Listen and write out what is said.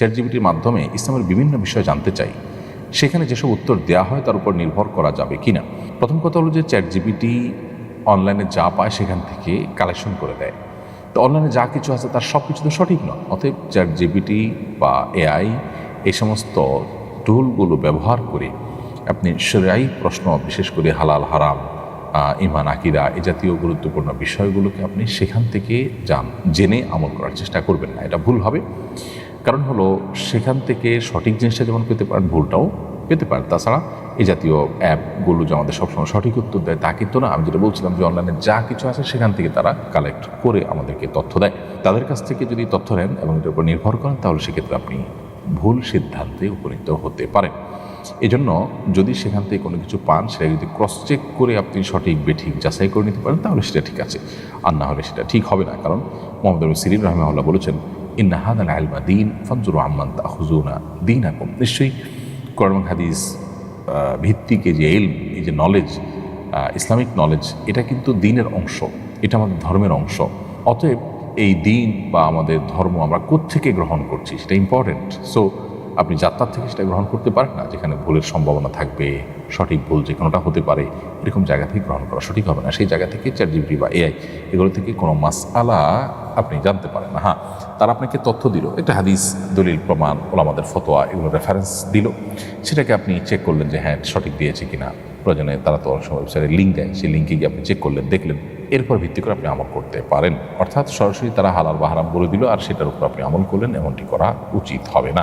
Chat জিবিটির মাধ্যমে ইসলামের বিভিন্ন বিষয় জানতে চাই। সেখানে যেসব উত্তর দেওয়া হয় তার উপর নির্ভর করা যাবে কি না প্রথম কথা হলো যে চ্যাট জিবিটি অনলাইনে যা পায় সেখান থেকে কালেকশন করে দেয়। তো অনলাইনে যা কিছু আছে তার সব কিছু তো সঠিক নয়। অতএব চ্যাট জিবিটি বা এআই এই সমস্ত টুলগুলো ব্যবহার করে আপনি সেরাই প্রশ্ন বিশেষ করে হালাল, হারাম ইমান আকিরা এ জাতীয় গুরুত্বপূর্ণ বিষয়গুলোকে আপনি সেখান থেকে জান, জেনে আমল করার চেষ্টা করবেন না। এটা ভুল হবে। কারণ হলো সেখান থেকে সঠিক জিনিসটা যেমন পেতে পারেন, ভুলটাও পেতে পারেন। তাছাড়া এই জাতীয় অ্যাপগুলো যে আমাদের সবসময় সঠিক উত্তর দেয়, তা কিন্তু না। আমি যেটা বলছিলাম যে অনলাইনে যা কিছু আছে সেখান থেকে তারা কালেক্ট করে আমাদেরকে তথ্য দেয়। তাদের কাছ থেকে যদি তথ্য নেন এবং এটার উপর নির্ভর করেন, তাহলে সেক্ষেত্রে আপনি ভুল সিদ্ধান্তে উপনীত হতে পারেন। এজন্য যদি সেখান থেকে কোনো কিছু পান, সেটা যদি ক্রস চেক করে আপনি সঠিক, বেঠিক যাচাই করে নিতে পারেন, তাহলে সেটা ঠিক আছে। আর না হলে সেটা ঠিক হবে না। কারণ মোহাম্মদ সিরিন রহমাউল্লাহ বলেছেন ইন্নাহাদ আল আলমা দিন ফজর আহমান তাহুজুনা দিন আকম নিশ্চয়ই কোরআন হাদিস ভিত্তিকে ভিত্তিক যে এলম এই যে নলেজ ইসলামিক নলেজ এটা কিন্তু দিনের অংশ, এটা আমাদের ধর্মের অংশ। অতএব এই দিন বা আমাদের ধর্ম আমরা কোত্থেকে গ্রহণ করছি, সেটা ইম্পর্টেন্ট সো আপনি যাত্রার থেকে সেটা গ্রহণ করতে পারেন না, যেখানে ভুলের সম্ভাবনা থাকবে, সঠিক ভুল যে কোনোটা হতে পারে, এরকম জায়গা থেকে গ্রহণ করা সঠিক হবে না। সেই জায়গা থেকে চ্যাট জিবিটি বা এআই এগুলো থেকে কোনো মাসআলা আপনি জানতে পারেন না। হ্যাঁ তারা আপনাকে তথ্য দিল, একটা হাদিস, দলিল, প্রমাণ, ওলামাদের ফতোয়া, এগুলো রেফারেন্স দিল। সেটাকে আপনি চেক করলেন যে হ্যাঁ সঠিক দিয়েছে কিনা। প্রয়োজনে তারা তো অনেক সময় ওয়েবসাইটে লিঙ্ক দেয়, সেই লিঙ্কে গিয়ে আপনি চেক করলেন, দেখলেন। এরপর ভিত্তি করে আপনি আমল করতে পারেন। অর্থাৎ সরাসরি তারা হালাল বা হারাম বলে দিল, আর সেটার উপর আপনি আমল করলেন, এমনটি করা উচিত হবে না।